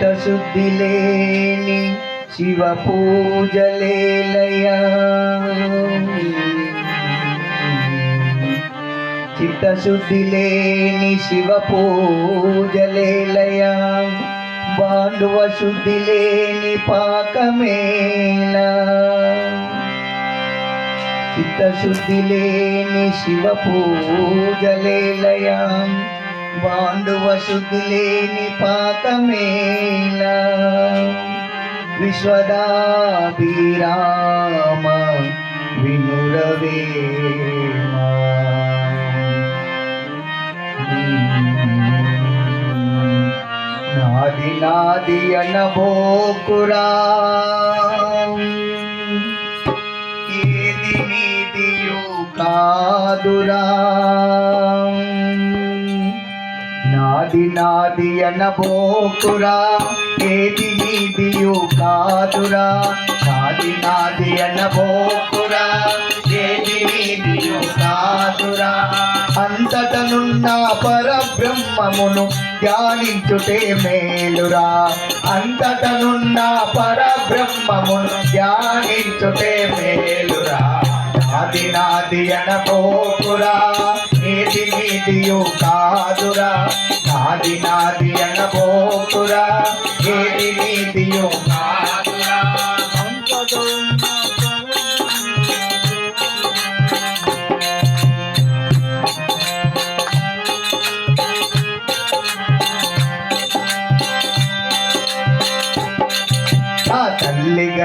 చిత్తశుద్ధి లేని శివ పూజలేలయా. చిత్తశుద్ధి లేని శివ పూజలేలయ. బాండువ శుద్ధి లేని పాకమేలా చిత్తశుద్ధి లేని శివ పూజలేలయా. బాండువ శుద్ధి లేని పాతమేల విశ్వదాభిరామ వినురవేమా నాది నాది అనబోకురా ఏది నీదియు కాదురా. నాది నాది అనబోకురా ఏది నీదియు కాదురా. నాది నాది అనబోకురా ఏది నీదియు కాదురా. అంతటనున్న పరబ్రహ్మమును ధ్యానించుటే మేలురా. అంతటనున్న పరబ్రహ్మమును ధ్యానించుటే మేలురా. నాది నాది అనబోకురా ఏది నీదియు కాదురా. నాది నాది అనబోకురా ఏది నీదియు కాదు.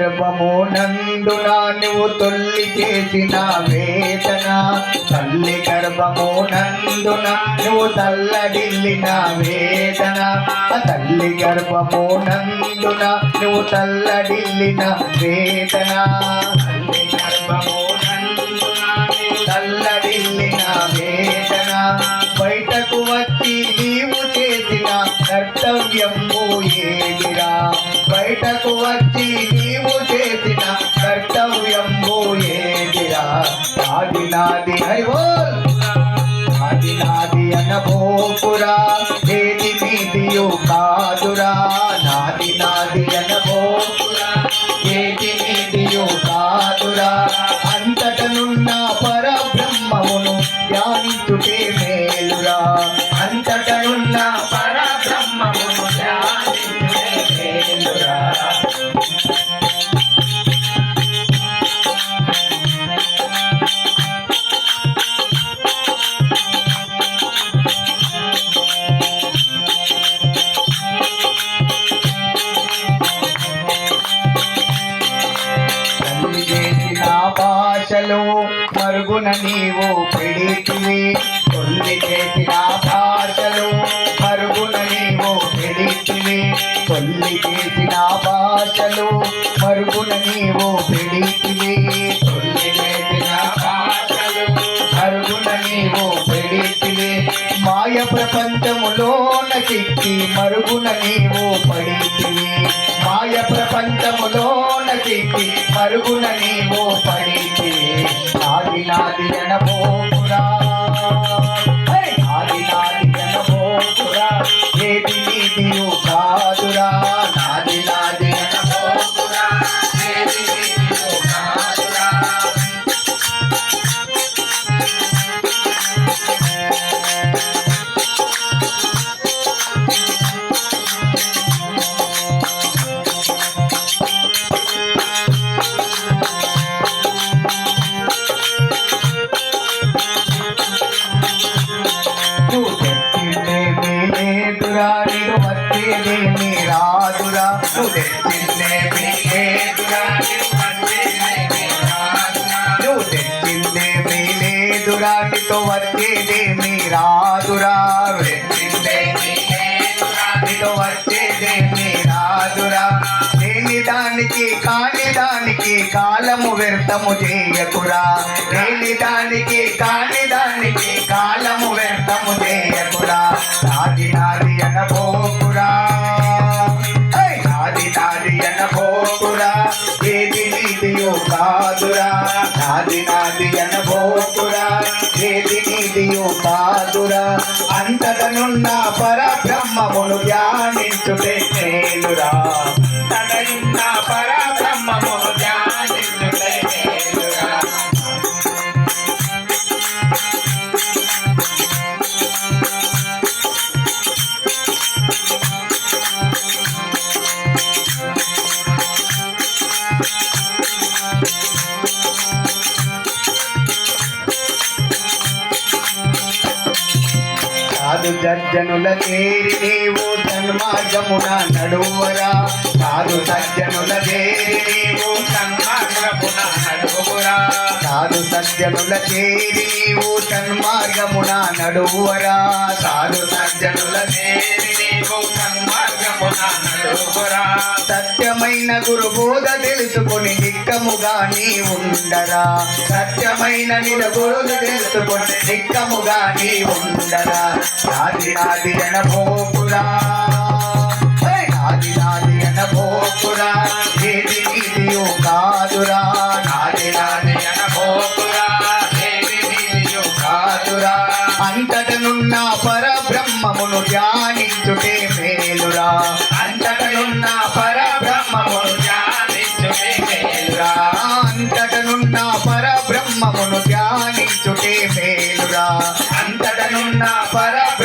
గర్భము నందున నువ్వు తొల్లి చేసిన వేదన. తల్లి గర్భము నందున నువ్వు తల్లడిల్లిన వేదన. తల్లి గర్భము నందున నువ్వు తల్లడిల్లిన వేదన. తల్లి గర్భము నువ్వు తల్లడిల్లిన వేదన. బయటకు వచ్చి నీవు చేసిన కర్తవ్యము ఏదిరా బయటకు వచ్చి నాది నాది మరుగున నీవు పెడితివి తొల్లి చేసిన భాషలు మరుగున నీవు పెడితివి తొల్లి చేసిన భాషలు మరుగున నీవు పెడితివి తొల్లి చేసిన భాషలు మరుగున నీవు పెడితివి మాయ ప్రపంచములోన చిక్కి మరుగున నీవు పడితివి మాయ ప్రపంచములోన చిక్కి మరుగున నీవు పడి నాది నాది అనబోకురా రాదురా నువ్వు తెచ్చిందేమీ లేదురా నువ్వు తెచ్చిందేమీ లేదురా నీతో రాదురా. రాదురా లేని దానికి కాని దానికి కాలము వ్యర్థము చేయకురా. లేని దానికి కాని దానికి కాలము వ్యర్థము చేయకురా. నాది నాది నాది నాది అనబోకురా ఏది నీదియు కాదురా అంతటనున్న పరబ్రహ్మమును ధ్యానించుటే నేనురా. తనయున్న పరబ్రహ్మమును ధ్యానించు కాదు సజ్జనుల చేరి నీవు సన్మార్గమున నడువరా కాదు సజ్జనుల చేరి నీవు సన్మార్గమున నడువురా. సాధు సజ్జనుల చేరి నీవు సన్మార్గమున నడువరా సాధు సజ్జనుల చేరి సత్యమైన గురు. బోధ తెలుసుకొని నిక్కముగా నీ ఉండరా. సత్యమైన నిల బోధ తెలుసుకొని నిక్కముగా నీ ఉండరా. నాది నాది అనభోపురా హే! నాది నాది అనభోపురా ఏది నీదియో కాదురా నాది నాది నాది ఏది నీదియు కాదురా. అంతటనున్న పరబ్రహ్మమును ధ్యానించుటే